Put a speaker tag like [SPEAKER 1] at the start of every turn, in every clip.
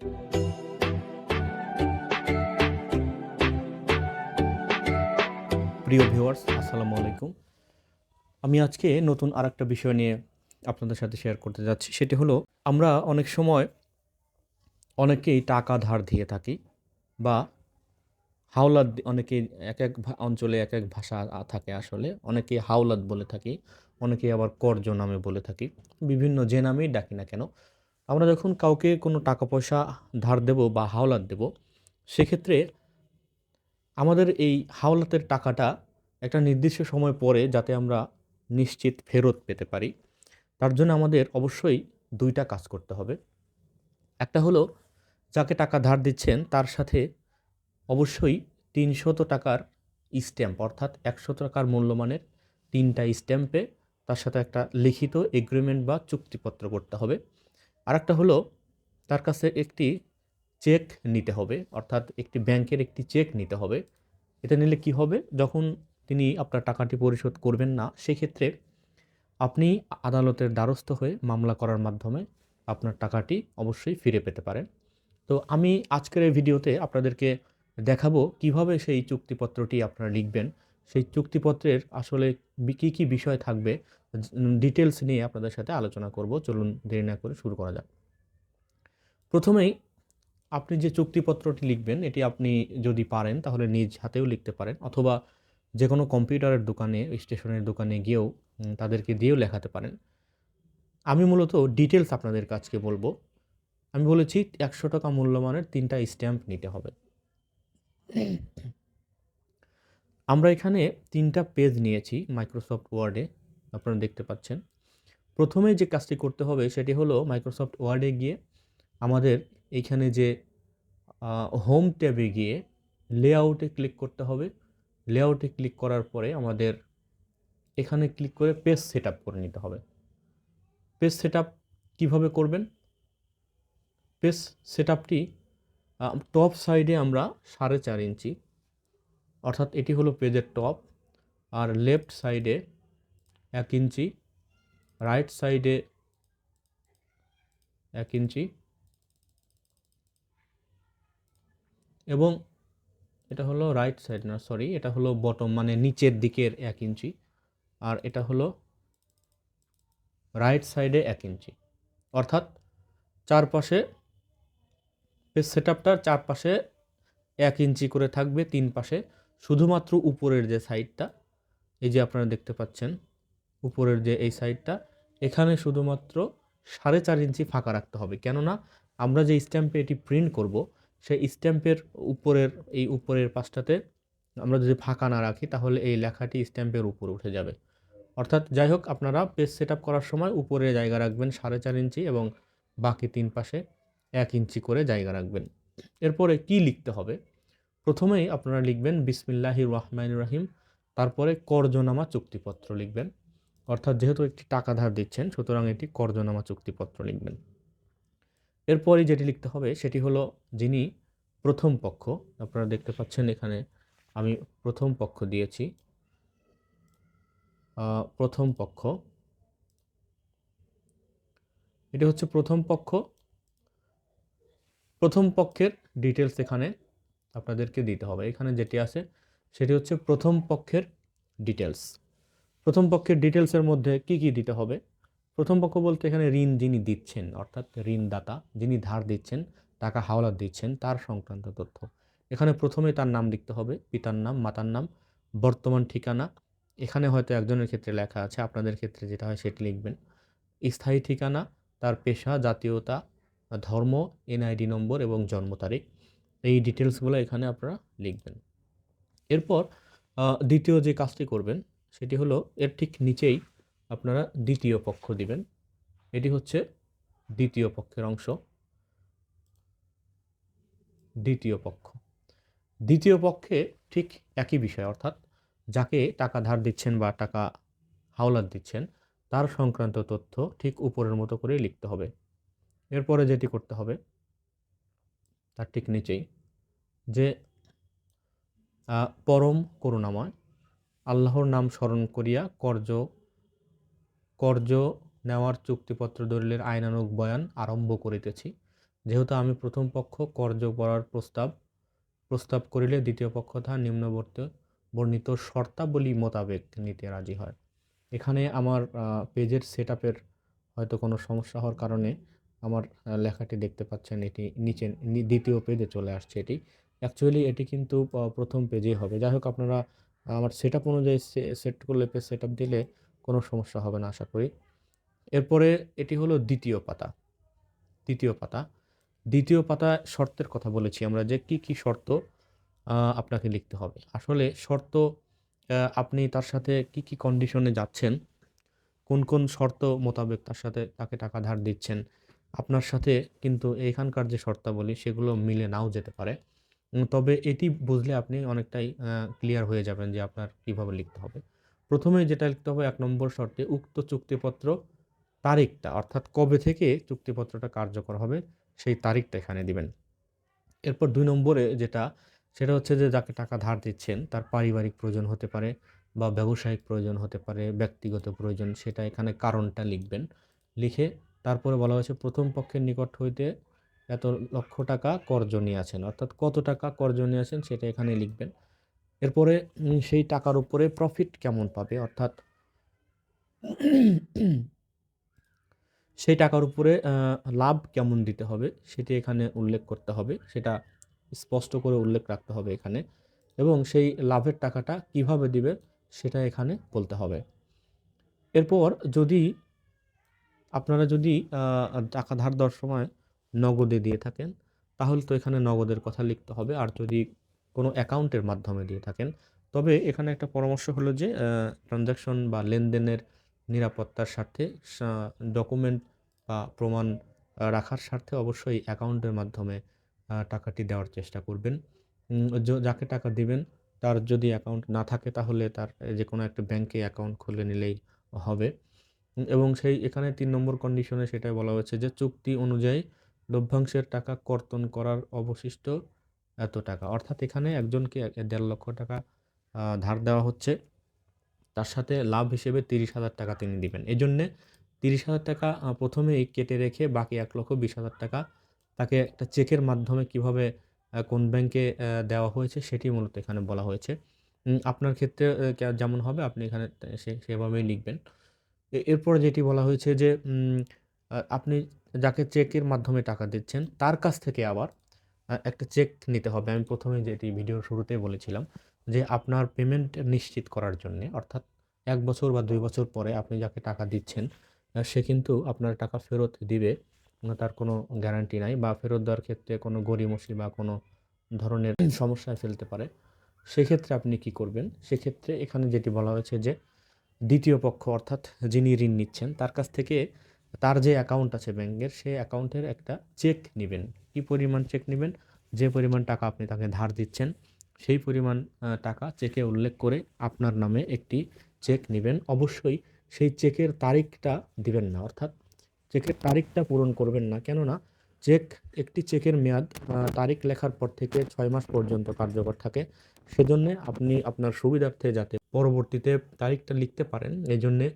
[SPEAKER 1] প্রিয় ভিউয়ার্স, আসসালামু আলাইকুম। আমি আজকে নতুন আরেকটা বিষয় নিয়ে আপনাদের সাথে শেয়ার করতে যাচ্ছি। সেটি হলো, আমরা অনেক সময় অনেকেই টাকা ধার দিয়ে থাকি বা হাওলাত অনেকেই এক এক অঞ্চলে এক এক ভাষা থাকে আসলে। অনেকেই হাওলাত বলে থাকি, অনেকেই আবার কর্জ নামে বলে থাকি। বিভিন্ন যে নামেই ডাকি না কেন আমরা যখন কাউকে কোনো টাকা পয়সা ধার দেব বা হাওলাত দেব, সেক্ষেত্রে আমাদের এই হাওলাতের টাকাটা একটা নির্দিষ্ট সময় পরে যাতে আমরা নিশ্চিত ফেরত পেতে পারি, তার জন্য আমাদের অবশ্যই দুইটা কাজ করতে হবে। একটা হলো, যাকে টাকা ধার দিচ্ছেন তার সাথে অবশ্যই তিনশত টাকার স্ট্যাম্প, অর্থাৎ একশো টাকার মূল্যমানের তিনটা স্ট্যাম্পে তার সাথে একটা লিখিত এগ্রিমেন্ট বা চুক্তিপত্র করতে হবে। আরেকটা হলো তার কাছে একটি চেক নিতে হবে, অর্থাৎ একটি ব্যাংকের একটি চেক নিতে হবে। এটা নিলে কি হবে? যখন তিনি আপনার টাকাটি পরিশোধ করবেন না, সেক্ষেত্রে আপনি আদালতের দ্বারস্থ হয়ে মামলা করার মাধ্যমে আপনার টাকাটি অবশ্যই ফিরে পেতে পারেন। তো আমি আজকের এই ভিডিওতে আপনাদেরকে দেখাবো কীভাবে সেই চুক্তিপত্রটি আপনারা লিখবেন। সেই চুক্তিপত্রের আসলে কী কী বিষয় থাকবে ডিটেলস নিয়ে আপনাদের সাথে আলোচনা করব। চলুন দেরি না করে শুরু করা যাক। প্রথমেই আপনি যে চুক্তিপত্রটি লিখবেন, এটি আপনি যদি পারেন, তাহলে নিজ হাতেও লিখতে পারেন। অথবা যে কোনো কম্পিউটারের দোকানে, স্টেশনের দোকানে গিয়েও তাদেরকে দিয়েও লেখাতে পারেন। আমি মূলত ডিটেলস আপনাদের কাছকে বলব। আমি বলেছি একশো টাকা মূল্যমানের তিনটা স্ট্যাম্প নিতে হবে। আমরা এখানে তিনটা পেজ নিয়েছি মাইক্রোসফট ওয়ার্ডে আপনারা দেখতে পাচ্ছেন। প্রথমে যে কাজটি করতে হবে সেটি হলো মাইক্রোসফট ওয়ার্ডে গিয়ে আমাদের এইখানে যে হোম ট্যাবে গিয়ে লেআউটে ক্লিক করতে হবে। লেআউটে ক্লিক করার পরে আমাদের এখানে ক্লিক করে পেজ সেট করে নিতে হবে। পেজ সেট আপ কীভাবে করবেন? পেজ সেট আপটি টপ সাইডে আমরা সাড়ে চার ইঞ্চি অর্থাৎ এটি হলো পেজের টপ আর লেফট সাইডে এক ইঞ্চি, রাইট সাইডে এক ইঞ্চি এবং এটা হলো রাইট সাইড না, সরি, এটা হলো বটম মানে নিচের দিকের এক ইঞ্চি আর এটা হলো রাইট সাইডে এক ইঞ্চি। অর্থাৎ চারপাশে পেজ সেট আপটার চারপাশে এক ইঞ্চি করে থাকবে, তিন পাশে শুধুমাত্র উপরের যে সাইডটা, এই যে আপনারা দেখতে পাচ্ছেন, উপরের যে এই সাইডটা, এখানে শুধুমাত্র সাড়ে চার ইঞ্চি ফাঁকা রাখতে হবে। কেননা, আমরা যে স্ট্যাম্পে এটি প্রিন্ট করব, সেই স্ট্যাম্পের উপরের, এই উপরের পাশটাতে আমরা যদি ফাঁকা না রাখি, তাহলে এই লেখাটি স্ট্যাম্পের উপরে উঠে যাবে। অর্থাৎ যাই হোক, আপনারা পেজ সেট করার সময় উপরে জায়গা রাখবেন সাড়ে চার ইঞ্চি এবং বাকি তিন পাশে এক ইঞ্চি করে জায়গা রাখবেন। এরপরে কি লিখতে হবে? প্রথমেই আপনারা লিখবেন বিসমিল্লাহির রহমান রাহিম, তারপরে কর্জনামা চুক্তিপত্র লিখবেন। অর্থাৎ যেহেতু একটি টাকা ধার দিচ্ছেন, সুতরাং এটি কর্জনামা চুক্তিপত্র লিখবেন। এরপরই যেটি লিখতে হবে, সেটি হলো যিনি প্রথম পক্ষ, আপনারা দেখতে পাচ্ছেন এখানে আমি প্রথম পক্ষ দিয়েছি। প্রথম পক্ষ। এটি হচ্ছে প্রথম পক্ষ। প্রথম পক্ষের ডিটেলস এখানে আপনাদেরকে দিতে হবে। এখানে যেটি আছে, সেটি হচ্ছে প্রথম পক্ষের ডিটেলস প্রথম পক্ষের ডিটেলসের মধ্যে কি কি দিতে হবে? প্রথম পক্ষ বলতে এখানে ঋণ যিনি দিচ্ছেন, অর্থাৎ ঋণদাতা যিনি ধার দিচ্ছেন, টাকা হাওলাত দিচ্ছেন, তার সংক্রান্ত তথ্য। এখানে প্রথমে তার নাম লিখতে হবে, পিতার নাম, মাতার নাম, বর্তমান ঠিকানা। এখানে হয়তো একজনের ক্ষেত্রে লেখা আছে, আপনাদের ক্ষেত্রে যেটা হয় সেটি লিখবেন। স্থায়ী ঠিকানা, তার পেশা, জাতীয়তা, ধর্ম, এনআইডি নম্বর এবং জন্ম তারিখ। এই ডিটেলসগুলো এখানে আপনারা লিখবেন। এরপর দ্বিতীয় যে কাজটি করবেন, সেটি হলো এর ঠিক নিচেই আপনারা দ্বিতীয় পক্ষ দিবেন। এটি হচ্ছে দ্বিতীয় পক্ষের অংশ। দ্বিতীয় পক্ষ। দ্বিতীয় পক্ষে ঠিক একই বিষয়, অর্থাৎ যাকে টাকা ধার দিচ্ছেন বা টাকা হাওলাত দিচ্ছেন, তার সংক্রান্ত তথ্য ঠিক উপরের মতো করেই লিখতে হবে। এরপরে যেটি করতে হবে তার ঠিক নিচেই যে পরম করুণাময়, আল্লাহর নাম স্মরণ করিয়া কর্য কর্য নেওয়ার চুক্তিপত্র দলিলের আইনানুগ বয়ান আরম্ভ করিতেছি। যেহেতু আমি প্রথম পক্ষ, কর্য করার প্রস্তাব প্রস্তাব করিলে দ্বিতীয় পক্ষ তাহা নিম্নবর্তী বর্ণিত শর্তাবলী মোতাবেক নিতে রাজি হয়। এখানে আমার পেজের সেট হয়তো কোনো সমস্যা হওয়ার কারণে আমার লেখাটি দেখতে পাচ্ছেন, এটি নিচে দ্বিতীয় পেজে চলে আসছে এটি। অ্যাকচুয়ালি এটি কিন্তু প্রথম পেজেই হবে। যাই হোক, আপনারা, আমার সেট আপ অনুযায়ী সেট করলে পেজ সেট আপ দিলে কোনো সমস্যা হবে না, আশা করি। এরপরে এটি হলো দ্বিতীয় পাতা। দ্বিতীয় পাতা। দ্বিতীয় পাতা শর্তের কথা বলেছি আমরা যে কি কি শর্ত আপনাকে লিখতে হবে। আসলে শর্ত আপনি তার সাথে কি কি কন্ডিশনে যাচ্ছেন, কোন কোন শর্ত মোতাবেক তার সাথে তাকে টাকা ধার দিচ্ছেন আপনার সাথে কিন্তু এখানকার যে শর্তাবলী, সেগুলো মিলে নাও যেতে পারে। তবে এটি বুঝলে আপনি অনেকটাই ক্লিয়ার হয়ে যাবেন যে আপনার কীভাবে লিখতে হবে। প্রথমে যেটা লিখতে হবে, এক নম্বর শর্তে উক্ত চুক্তিপত্র তারিখটা, অর্থাৎ কবে থেকে চুক্তিপত্রটা কার্যকর হবে, সেই তারিখটা এখানে দিবেন। এরপর দুই নম্বরে যেটা, সেটা হচ্ছে যে যাকে টাকা ধার দিচ্ছেন, তার পারিবারিক প্রয়োজন হতে পারে বা ব্যবসায়িক প্রয়োজন হতে পারে, ব্যক্তিগত প্রয়োজন, সেটা এখানে কারণটা লিখবেন। লিখে তারপরে বলা হয়েছে, প্রথম পক্ষের নিকট হইতে এত লক্ষ টাকা কর্জ নিয়েছেন অর্থাৎ কত টাকা কর্জ নিয়েছেন সেটা এখানে লিখবেন। এরপরে সেই টাকার উপরে প্রফিট কেমন পাবে? অর্থাৎ সেই টাকার উপরে লাভ কেমন দিতে হবে সেটি এখানে উল্লেখ করতে হবে। সেটা স্পষ্ট করে উল্লেখ রাখতে হবে এখানে। এবং সেই লাভের টাকাটা কীভাবে দিবে সেটা এখানে বলতে হবে। এরপর যদি আপনারা যদি টাকা ধার দেওয়ার সময় নগদে দিয়ে থাকেন, তাহলে তো এখানে নগদের কথা লিখতে হবে। আর যদি কোনো অ্যাকাউন্টের মাধ্যমে দিয়ে থাকেন, তবে এখানে একটা পরামর্শ হলো যে ট্রানজ্যাকশন বা লেনদেনের নিরাপত্তার স্বার্থে ডকুমেন্ট বা প্রমাণ রাখার স্বার্থে অবশ্যই অ্যাকাউন্টের মাধ্যমে টাকাটি দেওয়ার চেষ্টা করবেন। যাকে টাকা দিবেন, তার যদি অ্যাকাউন্ট না থাকে, তাহলে তার, যে কোনো একটা ব্যাংকে অ্যাকাউন্ট খুলে নিলেই হবে। এবং সেই এখানে তিন নম্বর কন্ডিশনে সেটাই বলা হয়েছে যে চুক্তি অনুযায়ী লভ্যাংশের টাকা কর্তন করার অবশিষ্ট এত টাকা। অর্থাৎ এখানে একজনকে দেড় লক্ষ টাকা ধার দেওয়া হচ্ছে। তার সাথে লাভ হিসেবে তিরিশ হাজার টাকা তিনি দিবেন। এই জন্যে তিরিশ হাজার টাকা প্রথমেই কেটে রেখে বাকি এক লক্ষ বিশ হাজার টাকা তাকে একটা চেকের মাধ্যমে কীভাবে কোন ব্যাংকে দেওয়া হয়েছে সেটি মূলত এখানে বলা হয়েছে। আপনার ক্ষেত্রে যেমন হবে আপনি এখানে সেভাবেই লিখবেন। এরপর যেটি বলা হয়েছে যে আপনি যাকে চেকের মাধ্যমে টাকা দিচ্ছেন, তার কাছ থেকে আবার একটা চেক নিতে হবে। আমি প্রথমে যেটি ভিডিওর শুরুতেই বলেছিলাম যে, আপনার পেমেন্ট নিশ্চিত করার জন্যে, অর্থাৎ এক বছর বা দুই বছর পরে আপনি যাকে টাকা দিচ্ছেন সে কিন্তু আপনার টাকা ফেরত দিবে তার কোনো গ্যারান্টি নাই বা ফেরত দেওয়ার ক্ষেত্রে কোনো গড়িমসি বা কোনো ধরনের সমস্যায় ফেলতে পারে। সেক্ষেত্রে আপনি কি করবেন? সেক্ষেত্রে এখানে যেটি বলা হয়েছে যে দ্বিতীয় পক্ষ অর্থাৎ যিনি ঋণ নিচ্ছেন, তার কাছ থেকে তার যে অ্যাকাউন্ট আছে ব্যাংকের, সেই অ্যাকাউন্টের একটা চেক নেবেন। কি পরিমাণ চেক নেবেন? যে পরিমাণ টাকা আপনি তাকে ধার দিচ্ছেন, সেই পরিমাণ টাকা চেকে উল্লেখ করে আপনার নামে একটি চেক নেবেন। অবশ্যই সেই চেকের তারিখটা দিবেন না, অর্থাৎ চেকের তারিখটা পূরণ করবেন না। কেননা চেক, একটি চেকের মেয়াদ তারিখ লেখার পর থেকে ছয় মাস পর্যন্ত কার্যকর থাকে। সেজন্য আপনি আপনার সুবিধার্থে যাতে পরবর্তীতে তারিখটা লিখতে পারেন এই জন্যে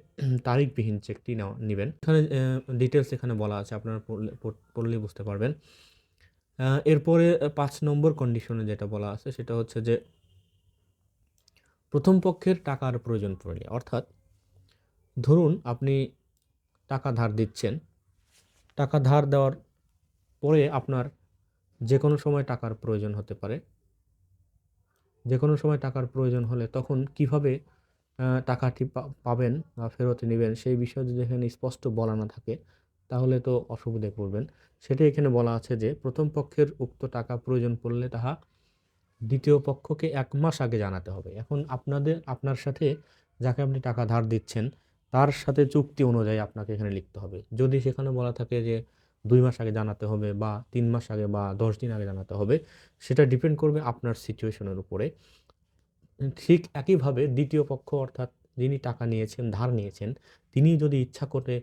[SPEAKER 1] তারিখবিহীন চেকটি নেওয়া নেবেন। এখানে ডিটেলস এখানে বলা আছে, আপনারা পড়লে বুঝতে পারবেন। এরপরে পাঁচ নম্বর কন্ডিশনে যেটা বলা আছে, সেটা হচ্ছে যে প্রথম পক্ষের টাকার প্রয়োজন পড়লে অর্থাৎ ধরুন আপনি টাকা ধার দিচ্ছেন, টাকা ধার দেওয়ার পরে আপনার যে কোনো সময় টাকার প্রয়োজন হতে পারে। যে কোনো সময় টাকার প্রয়োজন হলে তখন কীভাবে টাকাটি পাবেন বা ফেরত নেবেন সেই বিষয়ে যদি এখানে স্পষ্ট বলা না থাকে, তাহলে তো অসুবিধায় পড়বেন। সেটা এখানে বলা আছে যে, প্রথম পক্ষের উক্ত টাকা প্রয়োজন পড়লে তাহা দ্বিতীয় পক্ষকে এক মাস আগে জানাতে হবে। এখন আপনাদের, আপনার সাথে যাকে আপনি টাকা ধার দিচ্ছেন, তার সাথে চুক্তি অনুযায়ী আপনাকে এখানে লিখতে হবে। যদি সেখানে বলা থাকে যে দুই মাস আগে জানাতে হবে বা তিন মাস আগে বা দশ দিন আগে জানাতে হবে, সেটা ডিপেন্ড করবে আপনার সিচুয়েশনের উপরে। ঠিক একইভাবে দ্বিতীয় পক্ষ অর্থাৎ যিনি টাকা নিয়েছেন, ধার নিয়েছেন, তিনি যদি ইচ্ছা করে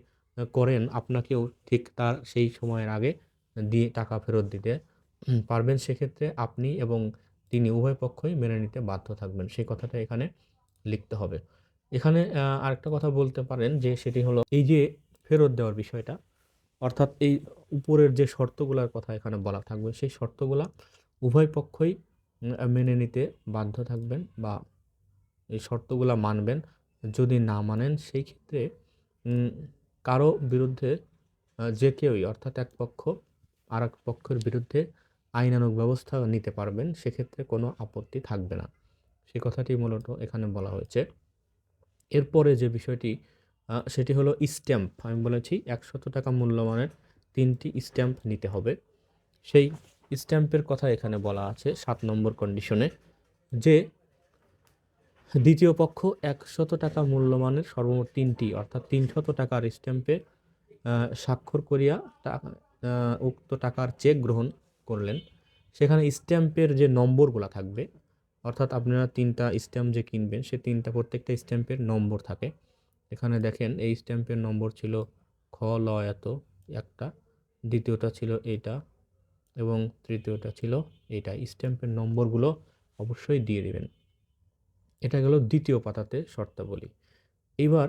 [SPEAKER 1] করেন, আপনাকেও ঠিক তার সেই সময়ের আগে দিয়ে টাকা ফেরত দিতে পারবেন, সেক্ষেত্রে আপনি এবং তিনি উভয় পক্ষই মেনে নিতে বাধ্য থাকবেন। সেই কথাটা এখানে লিখতে হবে। এখানে আরেকটা কথা বলতে পারেন যে সেটি হলো এই যে ফেরত দেওয়ার বিষয়টা অর্থাৎ এই উপরের যে শর্তগুলোর কথা এখানে বলা থাকবে, সেই শর্তগুলা উভয় পক্ষই মেনে নিতে বাধ্য থাকবেন বা এই শর্তগুলা মানবেন। যদি না মানেন, সেই ক্ষেত্রে কারও বিরুদ্ধে যে কেউই, অর্থাৎ এক পক্ষ আর এক পক্ষের বিরুদ্ধে আইনানুগ ব্যবস্থা নিতে পারবেন, সেক্ষেত্রে কোনো আপত্তি থাকবে না। সে কথাটি মূলত এখানে বলা হয়েছে। এরপরে যে বিষয়টি সেটি হলো স্ট্যাম্প। আমি বলেছি একশত টাকা মূল্যমানের তিনটি স্ট্যাম্প নিতে হবে। সেই স্ট্যাম্পের কথা এখানে বলা আছে সাত নম্বর কন্ডিশনে যে দ্বিতীয় পক্ষ একশত টাকা মূল্যমানের সর্বমোট তিনটি, অর্থাৎ তিনশত টাকার স্ট্যাম্পে স্বাক্ষর করিয়া উক্ত টাকার চেক গ্রহণ করলেন। সেখানে স্ট্যাম্পের যে নম্বরগুলো থাকবে, অর্থাৎ আপনারা তিনটা স্ট্যাম্প যে কিনবেন, সে তিনটা প্রত্যেকটা স্ট্যাম্পের নম্বর থাকে। এখানে দেখেন এই স্ট্যাম্পের নম্বর ছিল খ ল এত, একটা। দ্বিতীয়টা ছিল এইটা এবং তৃতীয়টা ছিল এইটা স্ট্যাম্পের নম্বরগুলো অবশ্যই দিয়ে দেবেন। এটা গেল দ্বিতীয় পাতাতে শর্তাবলী। এবার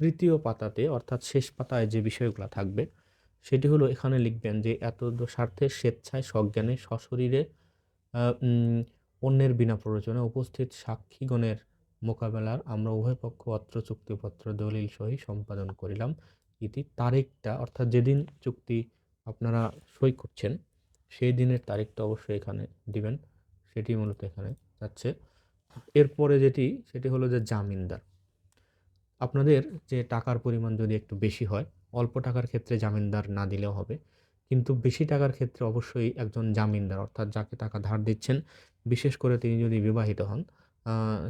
[SPEAKER 1] তৃতীয় পাতাতে অর্থাৎ শেষ পাতায় যে বিষয়গুলো থাকবে, সেটি হলো এখানে লিখবেন যে এত স্বার্থে স্বেচ্ছায় সজ্ঞানে সশরীরে অন্যের বিনা প্ররোচনা উপস্থিত সাক্ষীগণের মোকাবেলার আমরা উভয় পক্ষ অত্র চুক্তিপত্র, দলিল সহি সম্পাদন করিলাম ইতি তারিখটা, অর্থাৎ যেদিন চুক্তি আপনারা সই করছেন, সেই দিনের তারিখটা অবশ্যই এখানে দিবেন, সেটি মূলত এখানে যাচ্ছে। এরপরে যেটি, সেটি হলো যে জামিনদার আপনাদের যে টাকার পরিমাণ যদি একটু বেশি হয়, অল্প টাকার ক্ষেত্রে জামিনদার না দিলেও হবে, কিন্তু বেশি টাকার ক্ষেত্রে অবশ্যই একজন জামিনদার অর্থাৎ যাকে টাকা ধার দিচ্ছেন, বিশেষ করে তিনি যদি বিবাহিত হন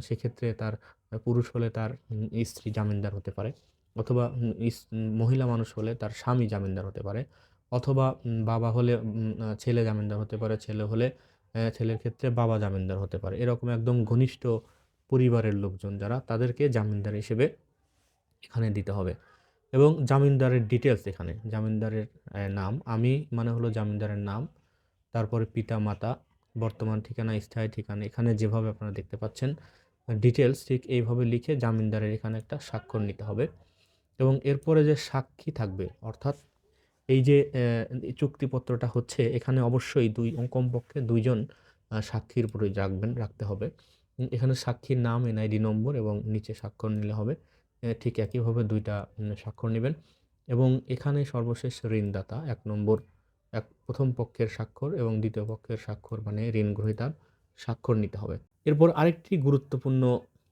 [SPEAKER 1] সেক্ষেত্রে তার পুরুষ হলে তার স্ত্রী জামিনদার হতে পারে। অথবা মহিলা মানুষ হলে তার স্বামী জামিনদার হতে পারে। অথবা বাবা হলে ছেলে জামিনদার হতে পারে, ছেলে হলে ছেলের ক্ষেত্রে বাবা জামিনদার হতে পারে। এরকম একদম ঘনিষ্ঠ পরিবারের লোকজন যারা, তাদেরকে জামিনদার হিসেবে এখানে দিতে হবে। এবং জামিনদারের ডিটেলস এখানে, জামিনদারের নাম। আমি মানে হলো জামিনদারের নাম, তারপরে পিতা মাতা বর্তমান ঠিকানা, স্থায়ী ঠিকানা, এখানে যেভাবে আপনারা দেখতে পাচ্ছেন ডিটেলস ঠিক এইভাবে লিখে জামিনদারের এখানে একটা স্বাক্ষর নিতে হবে। এবং এরপরে যে সাক্ষী থাকবে, অর্থাৎ এই যে চুক্তিপত্রটা হচ্ছে, এখানে অবশ্যই দুই, কমপক্ষে দুইজন সাক্ষীর উপরে রাখবেন, রাখতে হবে। এখানে সাক্ষীর নাম, এনআইডি নম্বর এবং নিচে স্বাক্ষর নিলে হবে ঠিক একইভাবে দুইটা স্বাক্ষর নেবেন। এবং এখানে সর্বশেষ ঋণদাতা এক নম্বর। এক প্রথম পক্ষের স্বাক্ষর এবং দ্বিতীয় পক্ষের স্বাক্ষর মানে ঋণ গ্রহীতার স্বাক্ষর নিতে হবে। এরপর আরেকটি গুরুত্বপূর্ণ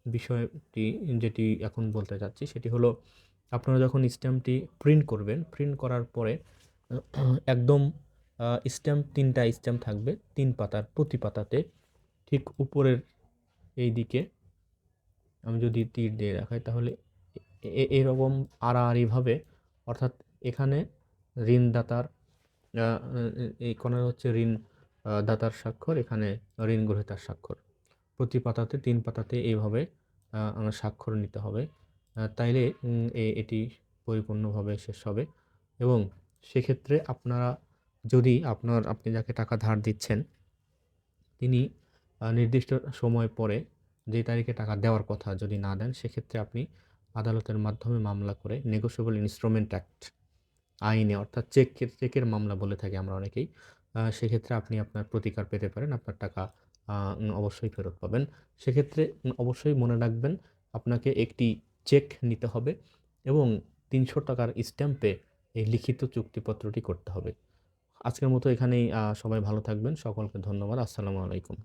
[SPEAKER 1] বিষয়টি যেটি এখন বলতে চাচ্ছি সেটি হলো, আপনারা যখন স্ট্যাম্পটি প্রিন্ট করবেন, প্রিন্ট করার পরে একদম স্ট্যাম্প তিনটা স্ট্যাম্প থাকবে, তিন পাতার প্রতি পাতাতে ঠিক উপরের এই দিকে আমি যদি তীর দিয়ে দেখাই তাহলে এরকম আড়াআড়িভাবে অর্থাৎ এখানে ঋণদাতার এই কোণে হচ্ছে ঋণ দাতার স্বাক্ষর, এখানে ঋণ গ্রহীতার স্বাক্ষর। প্রতি পাতাতে, তিন পাতাতে এইভাবে আমার স্বাক্ষর নিতে হবে। তাইলে এটি পরিপূর্ণভাবে শেষ হবে। এবং সেক্ষেত্রে আপনারা, যদি আপনার, আপনি যাকে টাকা ধার দিচ্ছেন, তিনি নির্দিষ্ট সময় পরে যে তারিখে টাকা দেওয়ার কথা যদি না দেন, সেক্ষেত্রে আপনি আদালতের মাধ্যমে মামলা করে নেগোসিয়েবল ইনস্ট্রুমেন্ট অ্যাক্ট আইনে, অর্থাৎ চেক চেকের মামলা বলে থাকি আমরা অনেকেই। সেক্ষেত্রে আপনি আপনার প্রতিকার পেতে পারেন, আপনার টাকা অবশ্যই ফেরত পাবেন। সেক্ষেত্রে অবশ্যই মনে রাখবেন, আপনাকে একটি চেক নিতে হবে এবং তিনশো টাকার স্ট্যাম্পে এই লিখিত চুক্তিপত্রটি করতে হবে। আজকের মতো এখানেই সবাই ভালো থাকবেন, সকলকে ধন্যবাদ, আসসালামু আলাইকুম।